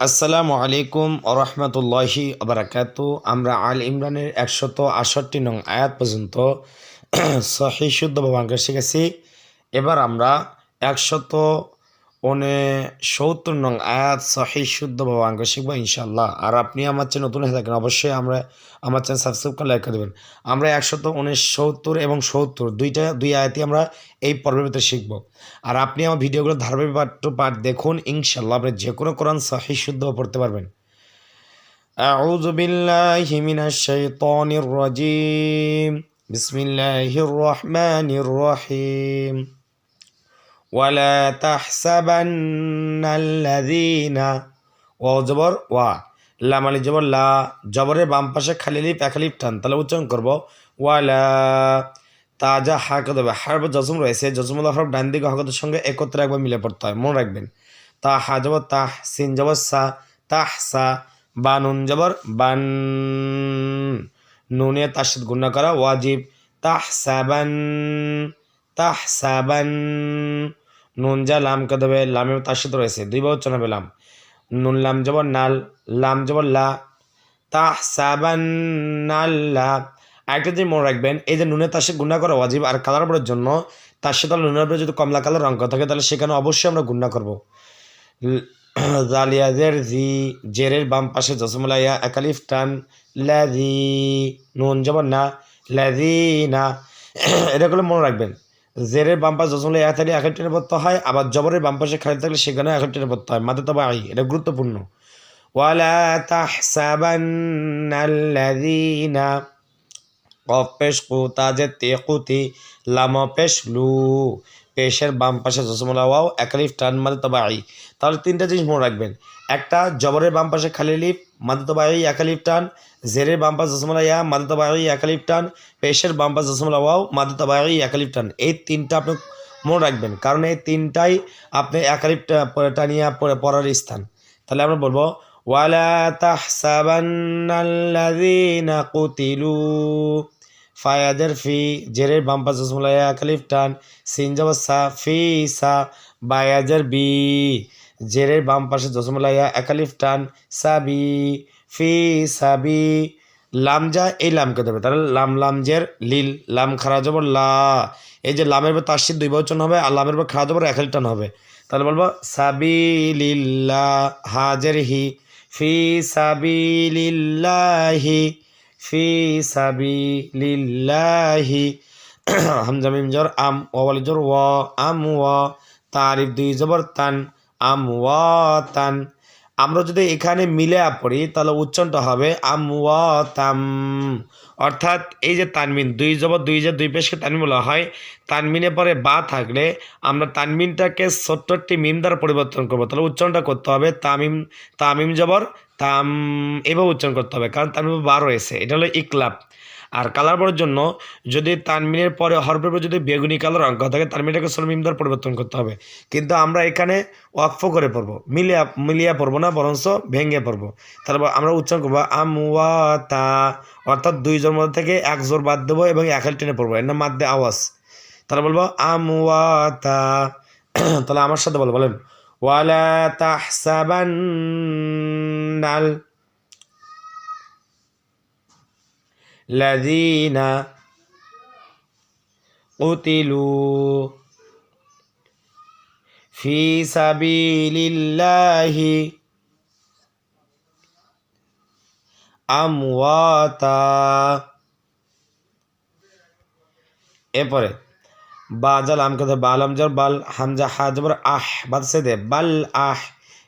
আসসালামু আলাইকুম আরহামতুল্লাহি আবরাকাত আমরা আল ইমরানের একশত আষট্টি নং আয়াত পর্যন্ত সহি শুদ্ধ ভবাঙ্ক শিখেছি। এবার আমরা একশত সত্তর নং আয়াত সহি শুদ্ধ ভবাঙ্ক শিখবো ইনশাল্লাহ আর আপনি আমার চ্যানেল নতুন হয়ে থাকেন অবশ্যই আমরা আমার চ্যানেল সাবস্ক্রাইব করে লাইক করে দেবেন আমরা একশত সত্তর এবং সত্তর দুইটা দুই আয়াতই আমরা এই পর্বের ভিতরে শিখবো আর আপনি আমার ভিডিওগুলো ধারাবাহিক পাঠ পাঠ দেখুন ইনশাল্লাহ আপনি যে কোনো কোরআন সহি শুদ্ধ পড়তে পারবেন أعوذ بالله من الشيطان الرجيم بسم الله الرحمن الرحيم ওয়ালা তাহসাবান্নাল্লাযীনা ওয়া জবর, ওয়া। লাম আলি জবর, লা। জবরের বাম পাশে খালি লিপ, এক লিপ টান। তাহলে উচ্চারণ করব। ওয়ালা তাজা হাক দেবে। হার্ব জজম রয়েছে। জসমুল হরফ, ডান দিকে হকতের সঙ্গে একত্রে একবার মিলে পড়তে হয়। মনে রাখবেন। তা হা, জবর তাহ সিন, জবর, সা, তা সা, বা, নুন, জবর বান নুনে তার সাথে গুণা করা। ওয়াজিব। তাহ সাবান তাহ সাবান নুন যা লামকে দেবে লামে তার সাথে রয়েছে। দুই উচ্চারণ হবে লাম। নুন লাম জবর নাল, লাম জবর লা। তাহ সাবান নাল্লা আরেকটা জিনিস মনে রাখবেন, এই যে নুনের তার সাথে গুণা করা ওয়াজিব আর কালার পরের জন্য তার সাথে নুনের উপরে যদি কমলা কালার রঙ থাকে, তাহলে সেখানে অবশ্যই আমরা গুণা করব। জালিয়াদের জি, জেরের বাম পাশে জসমলাইয়া একালিফ টান ল্যাদি নুন যেমন না ল্যাদি না। এটা মনে রাখবেন। জেরের বাম পাশে জসমলাই এক থাকলে এক টেনে পড়তে হয়, আবার জবরের বাম পাশে খালি থাকলে সেখানে এক টেনে পড়তে হয়। মাথা তবে আই, এটা গুরুত্বপূর্ণ। ওয়ালা তাহসাবান্নাল্লাযীনা কফ পেশ কু তাজে তে কুতি পেশ লু পেশের বাম পাশে জসমলা ওয়াও একালিফ টান মাদে তবাই তাহলে তিনটা জিনিস মনে রাখবেন। একটা, জবরের বাম পাশে খালি লিফ মাদে তবাই একালিফ টান, জেরের বাম্পাস জসমলা ইয়া মাদে তবাই একালিফ টান, পেশের বাম্পাস জসমলা ওয়াও মাদে তবাই একালিফ টান। এই তিনটা আপনি মনে রাখবেন, কারণ এই তিনটাই আপনি একালিফ টানিয়া পড়ার স্থান। তাহলে আমরা বলব, ওয়ালা তাহসাবান্নাল্লাযীনা কুতিলু, ফায়াদের ফি, জেরের বাম পাশে জসমলাইয়া খালিফ টান সিন জবর সা, ফি সা বায়াজের বি। জেরের বাম পাশে জসমলাইয়া একালিফ টান, সাবি, ফি, সাবি লামজা এই লামকে দেবে। তাহলে লাম লামজের লিল, লাম, খারা, জবর, লা। এই যে লামের পর তার দুই বচন হবে আর লামের পর খারা, জবর, একালিফ টান হবে। তাহলে বলব, সাবি লিল্লা হাজের হি ফি, সাবি লিল্লাহি ফি সাবিলিল্লাহি হামজা মিম জর, আম ওয়াল, জর, ওয়া, আম, ওয়া, তারিফ দুই, জবর, তান আম ওয়া তান আমরা যদি এখানে মিলে পড়ি, তাহলে উচ্চারণটা হবে আম ওয়া তাম অর্থাৎ এই যে তানমিন, দুই জবর দুই যে দুই পেশকে তানমিন বলা হয়। তানমিনের পরে বা থাকলে আমরা তানমিনটাকে সত্তরটি মিম দ্বারা পরিবর্তন করব। তাহলে উচ্চারণটা করতে হবে তামিম তামিম জবর, তাম, এভাবে উচ্চারণ করতে হবে। কারণ তানমিম বা রয়েছে। এটা হলো ইকলাব। আর কালার পরের জন্য যদি তানমিনের পরে হরফের পরে যদি বেগুনি কালার অঙ্ক থাকে, তানমিনটাকে সরমিম দ্বারা পরিবর্তন করতে হবে। কিন্তু আমরা এখানে ওয়াকফ করে পড়ব। মিলিয়া মিলিয়া পড়ব না, বরঞ্চ ভেঙে পড়ব। তারপর আমরা উচ্চারণ করব আমওয়াতা। অর্থাৎ দুই জোর মধ্যে থেকে এক জোর বাদ দেবো এবং এক টেনে পড়ব। এর নাম মাদ্দে আওয়াজ। তাহলে বলব আমওয়াতা। তাহলে আমার সাথে বলো, বলেন। ওয়ালা তাহসাবান্নাল الذين قتلوا في سبيل الله আমওয়াতা এরপরে বাজাল আমকে ধর বাল আমজর বাল হামজা হাজবর আহ বাদ সে দে বাল আহ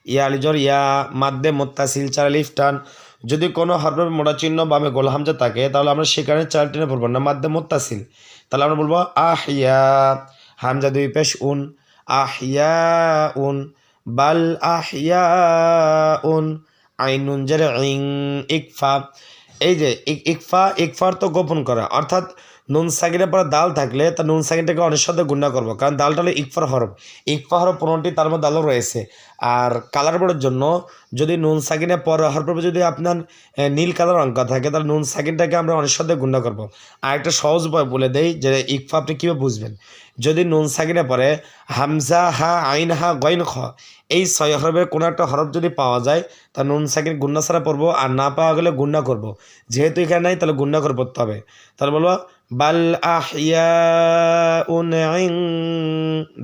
ইয়ালিজর ইয়া মাদ্দে মোত্তাসিল চার লিফটান যদি কোনো হরফের মোড়া চিহ্ন বা আমি হামজা থাকে, তাহলে আমরা সেখানে চার টেনে পড়ব। না মাধ্যম মোত্তাসিল। তাহলে আমরা বলব আহিয়া হামজা দুই পেশ উন। আহিয়া উন, বাল আহিয়া উন, আইনুন জারে ইং, ইকফা। এই যে ইকফা, ইকফার তো গোপন করা। অর্থাৎ নুন পরে দাল থাকলে তা নুন সাকিনটাকে অনেক সাথে গুণা করব। কারণ দালটা হলো ইকফার হরফ। ইকফা হরফ পনেরোটি তার মধ্যে দালও রয়েছে। আর কালার বোর্ডের জন্য যদি নুন সাকিনের পরে হরফের যদি আপনার নীল কালার অঙ্ক থাকে, তাহলে নুন সাকিনটাকে আমরা অনেক সাথে গুণা করব। আর একটা সহজ উপায় বলে দেই যে ইকফা আপনি কীভাবে বুঝবেন? যদি নুন সাকিনে পরে হামজা, হা, আইন, হা গইন খ এই ছয় হরফের কোনো একটা হরফ যদি পাওয়া যায়, তা নুন সাকিন গুন্না ছাড়া পড়ব। আর না পাওয়া গেলে গুন্না করব। যেহেতু এখানে নাই, তাহলে গুন্না করে পড়তে হবে। তাহলে বলব বাল আহিয়া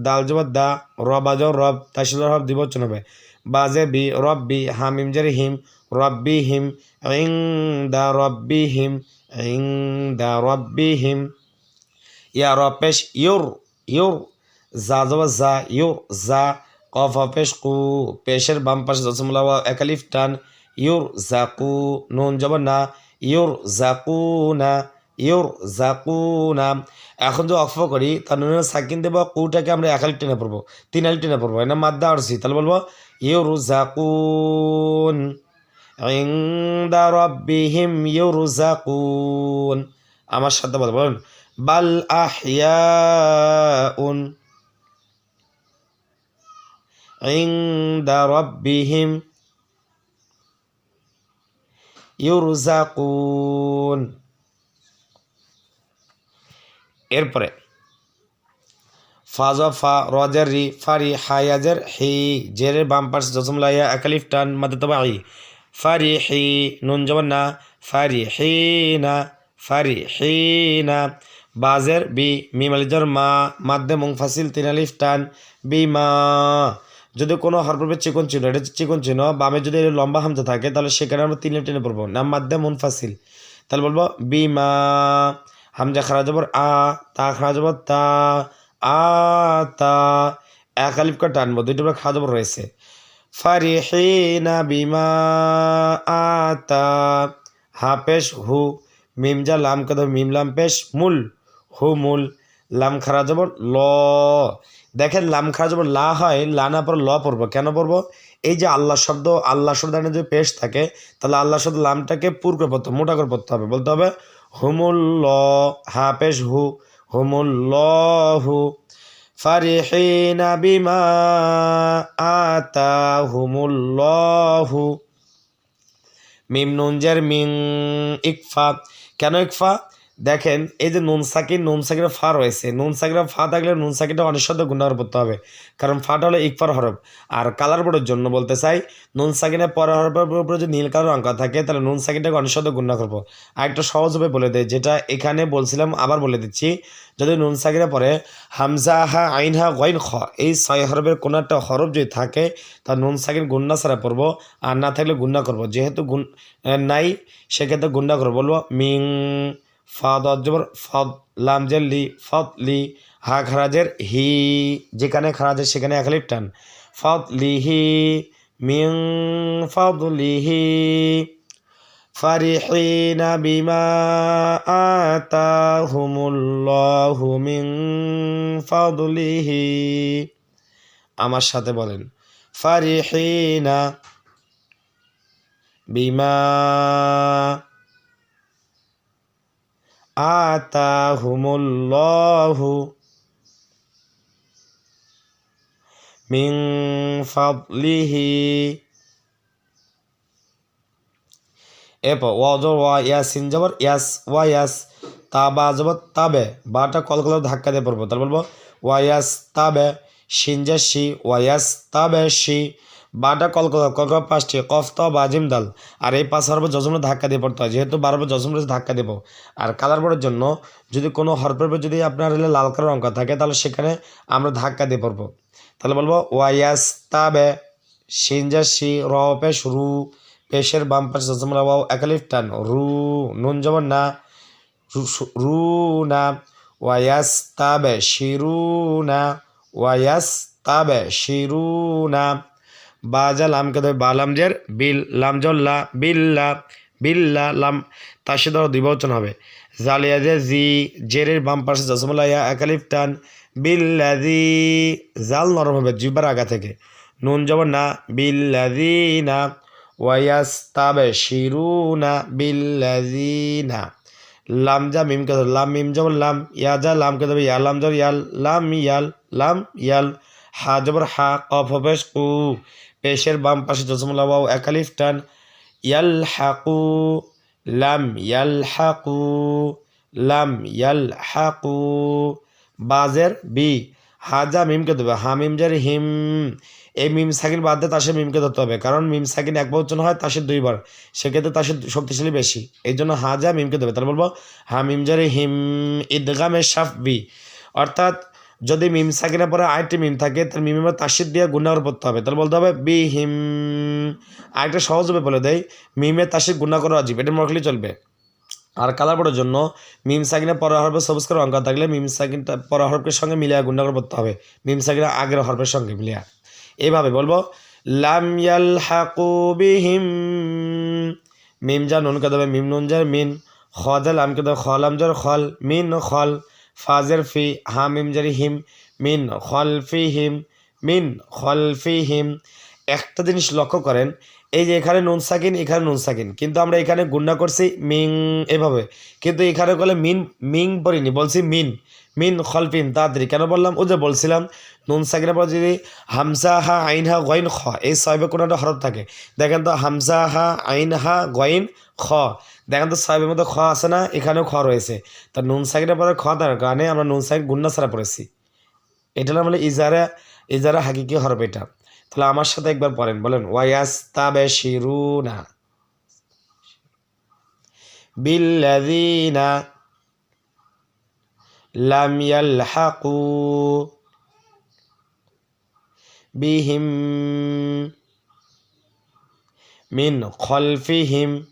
দাল জবাব দা রবাজ রব তাসিল রব দিবচন হবে বাজে বি রব্বি হামিম জারি হিম রব্বি হিম ইং দা রব্বি হিম ইং দা রব্বি হিম। ইয়া র পেশ ইউর ইউর, জা জবা জা, ইউর, জা, কফ পেশ কু, পেশের বাম পাশে জসমুল্লাহ একালিফ টান, ইউর জাকু নুন জবা না, ইউর জাকু না। ইউর জাকুনা এখন যে অফ করি তাহলে মানে সাকিন দেবো কুটাকে আমরা এক আলি টেনে পড়ব, তিন আলি টেনে পড়ব, এটা মাদ্দা আরসি। তাহলে বলব ইউর জাকুন ইংদা রব্বিহিম ইউরু জাকুন আমার সাথে বলব বাল আহিয়াউন ইংদা রব্বিহিম ইউরু জাকুন এরপরে ফাজা ফা রজার রি ফারি হায়াজের হি, জেরের বাম পার্শ্ব জসম লাইয়া একালিফ টান মাদে তবা আই ফারি হি নুন না, ফারি হি না, ফারি হি না, বাজের বি মিম মা, মাদ্দে মুং ফাসিল তিন আলিফ টান বি মা। যদি কোনো হরপে চিকন চিহ্ন, এটা হচ্ছে চিকন চিহ্ন, বামে যদি লম্বা হামজা থাকে, তাহলে সেখানে আমরা তিন টেনে পড়ব নাম মাদ্দে মুন ফাসিল তাহলে বলব বিমা হামজা খারা যাবর আ, তা খারা যাবর তা, আ, তা, এক আলিফ কা টানবো দুইটা আমরা খাওয়া যাবর রয়েছে। ফারিহিনা বিমা আতা হা পেশ হু, মিম যা লাম কদ মিম লাম পেশ মূল, হু মূল, লাম খারা যাব ল। দেখেন লাম খারা যাব লা হয়, লা না পর ল পড়ব, কেন পড়ব? এই যে আল্লাহ শব্দ আল্লাহ শব্দ যে পেশ থাকে, তাহলে আল্লাহ শব্দ লামটাকে পুর করে পড়তে মোটা করে পড়তে হবে, বলতে হবে হুমুল্ল হাফেজ হু হুমুল্লাহু ফারিহিন বিমা আতা হুমুল্লাহু মিম নুঞ্জের মিং ইকফা। কেন ইকফা? দেখেন, এই যে নুন সাকিন নুন সাকিনের ফা রয়েছে। নুন সাকিনের ফা থাকলে নুন অনেক সাথে গুণার করতে হবে, কারণ ফাটা হলো ইকফার হরফ। আর কালার বোর্ডের জন্য বলতে চাই নুন সাকিনের পরের হরফের উপরে যদি নীল কালার অঙ্ক থাকে, তাহলে নুন সাকিনটাকে অনেক সাথে গুণা করব। আর একটা সহজভাবে বলে দেয় যেটা এখানে বলছিলাম, আবার বলে দিচ্ছি, যদি নুন সাকিনের পরে হামজা হা, আইন হা গইন খ, এই ছয় হরফের কোনো একটা হরফ যদি থাকে, তা নুন সাকিন গুন্না ছাড়া পড়ব, আর না থাকলে গুন্না করব। যেহেতু গুণ নাই, সেক্ষেত্রে গুন্না করব, বলব মিং ফাদ অজবর ফদ লাম জের লি ফদ লি হা খারাজের হি যেখানে খারাজের সেখানে একালিপ টান ফদ লিহি মিং ফদ লিহি فرحين بما آتاهم الله من فضله আমার সাথে বলেন ফারিহিনা বিমা আতাহুমুল্লাহু মিন ফাদলিহি এরপর ওয়াজর ওয়া ইয়াসিন জবর, ইয়াস, ওয়া ইয়াস তা বা জবর, তাবে। বাটা কল কল ধাক্কা দিয়ে পড়ব। তাহলে বলব, ওয়া ইয়াস তাবে সিনজা শি ওয়া ইয়াস তাবে শি বাটা কল কল কল পাঁচটি, কফ তো বাজিম দাল আর এই পাঁচ হরফে জজমে ধাক্কা দিয়ে পড়তে হয়, যেহেতু বারবার জজমে ধাক্কা দেবো। আর কালার বোর্ডের জন্য যদি কোনো হরফের যদি আপনার হলে লাল কালার অঙ্ক থাকে, তাহলে সেখানে আমরা ধাক্কা দিয়ে পড়ব। তাহলে বলব ওয়া ইয়াস তাবে সিনজা শি র পে শুরু, পেশের বাম পাশে জজমলা ওয়াও একালিফ টান, রু, নুন জবর না, রু না ওয়াইয়াস তাবে শিরু না ওয়াইয়াস তাবে শিরু না বাজা লামকে ধরে বা লামজের বিল লামজল্লা বিল্লা বিল্লা লাম, তার সাথে দুই বচন হবে। জালিয়া যে জি, জেরের বাম পাশে জসমলা ইয়া একালিফ টান বিল্লাদি জাল নরম হবে জিবার আগা থেকে। নুন জবর না বিল্লাদি না ওয়াইয়াস্তাবশিরুনা বিল্লাযিনা লাম যা মিম কে লাম মিম জবর লাম, ইয়া যা লাম কে দেবে ইয়া লাম জবর ইয়াল, লাম ইয়াল লাম ইয়াল। হা জবর হা, কফ হবে কু পেশের বাম পাশে জসমুল্লাহ ওয়াও একালিফ টান ইয়াল হাকু লাম ইয়াল হাকু লাম ইয়াল হাকু বাজের বি হাজা মিমকে দেবে, হা মিম জের হিম। এই মিম সাকিন বাদ দিয়ে তাসে মিমকে ধরতে হবে, কারণ মিম সাকিন এক বচন হয়, তাসের দুইবার সেক্ষেত্রে তাসের শক্তিশালী বেশি। এই জন্য হাজা মিমকে দেবে, তাহলে বলব, হা মিম জের হিম ঈদগামে সাফ বি অর্থাৎ যদি মিম সাকিনের পরে আরেকটি মিম থাকে, তাহলে মিমের তাসির দিয়ে গুণাগর পড়তে হবে। তাহলে বলতে হবে বি হিম আরেকটা সহজভাবে বলে দেয় মিমের তাসির গুণা করা অজীব এটা মরখলি চলবে। আর কালার পড়ার জন্য মিম সাকিনের পরের হরফে সবুজ করে অঙ্ক থাকলে মিম সাকিনটা পরের হরফের সঙ্গে মিলিয়া গুণা করে পড়তে হবে। মিম সাকিনের আগের হরফের সঙ্গে মিলিয়া। এইভাবে বলব, লাম ইয়াল হাকু বিহিম। মিম যা নুন কে দেবে, মিম নুন যার মিন। খজাল আমকে দেবে খলাম যার খল মিন খল ফাজের ফি হামিম জারি হিম মিন খলফি হিম মিন খলফি হিম একটা জিনিস লক্ষ্য করেন, এই যে এখানে নুন সাকিন, এখানে নুন সাকিন। কিন্তু আমরা এখানে গুন্না করছি মিং এভাবে। কিন্তু এখানে বলে মিন, মিং পড়িনি, বলছি মিন মিন খলফিন তাড়াতাড়ি। কেন বললাম? ও যে বলছিলাম নুন সাকিনের পর যদি হামসা হা আইন হা গইন খ, এই সাহেবে কোনো একটা হরফ থাকে? দেখেন তো হামসা হা আইন হা গইন খ। দেখেন তো সাহেবের মধ্যে খ আছে না, এখানেও খ রয়েছে। তা নুন সাকিনের পরে খ তার কারণে আমরা নুন সাকিন গুন্না ছাড়া পড়েছি। এটা না মানে ইজারা ইজারা হাকিকি হরফ এটা। তাহলে আমার সাথে একবার পড়েন, বলেন ওয়াইয়াস তাবে শিরুনা বিল্লাযীনা লাম ইয়ালহাকু। বিহিম, মিন খলফিহিম।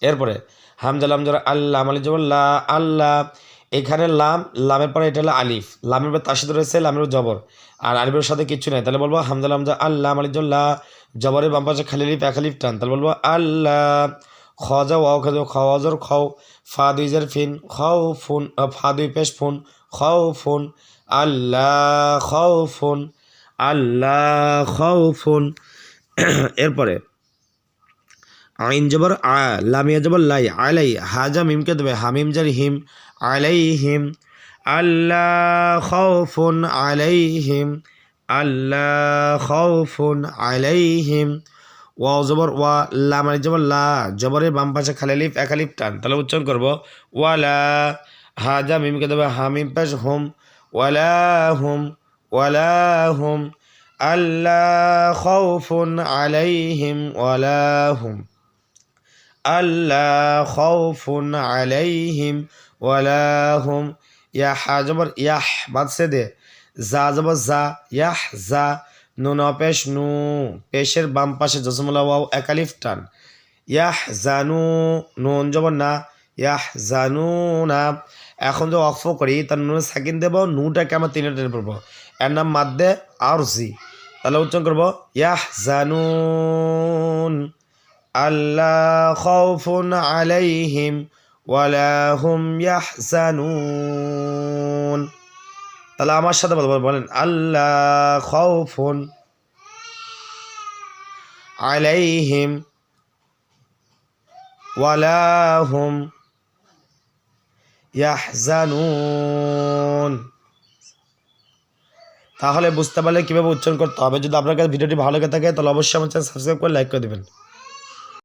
এরপরে হামজা লাম জোর আল্লাহ মানে যেমন লা, আল্লাহ। এখানে লাম, লামের পরে এটা হলো আলিফ। লামের পরে তার সাথে রয়েছে, লামের জবর। আর আলিফের সাথে কিচ্ছু নেই। তাহলে বলব হামজা লামজা আল্লাহ লা, জবরের বাম পাশে খালি লিফ, এক লিফ টান। তাহলে বলব আল্লাহ খজা ওয়াও খাজো খাওয়াজর খাও। ফা জার ফিন খাও ফুন আহ, ফা দুই পেশ ফুন খাও ফুন আল্লাহ খাও ফুন আল্লাহ খাও ফুন এরপরে আইন জবর আ লামিয়া জবর লাই আলাই হাজা মিমকে দেবে? হামিম জার হিম আলাই হিম আল্লাহ খাউফুন আলাইহিম আল্লাহ খাউফুন আলাইহিম ওয়া, জবর, ওয়া, লা মানে জবর, লা। জবরের বাম পাশে এক লিফ টান। তাহলে উচ্চারণ করব। ওয়ালা হাজা, মিমকে দেবে হামিম পেশ, হুম। ওয়ালা হুম। ওয়ালা হুম। আল্লাহ খাউফুন আলাইহিম। ওয়ালা হুম। আল্লাহ খাউফুন আলাইহিম। ওয়ালা হুম। ইয়াহ, জবর, ইয়াহ বাদশে দে। যা, জবর, যা, ইয়াহ জা নুন পেশ, নু পেশের বাম পাশে জসমুল্লা ওয়াও একালিফ টান। ইয়াহ জানু নুন জবর না ইয়াহ জানু না এখন যে অফ করি, তার নুন সাকিন দেব, নুটাকে আমরা তিনটা টেনে পড়ব। এর নাম মাদ্দে আরজি। তাহলে উচ্চারণ করব ইয়াহ জানুন আল্লাহ খাউফুন আলাইহিম, ওয়ালা হুম ইয়াহজানুন। তাহলে আমার সাথে বলব, বলেন, আল্লাহ খাউফুন আলাইহিম ওয়ালা হুম ইয়াহজানুন। তাহলে বুঝতে পারলে কীভাবে উচ্চারণ করতে হবে? যদি আপনার কাছে ভিডিওটি ভালো লেগে থাকে, তাহলে অবশ্যই আমার চ্যানেল সাবস্ক্রাইব করে লাইক করে দেবেন।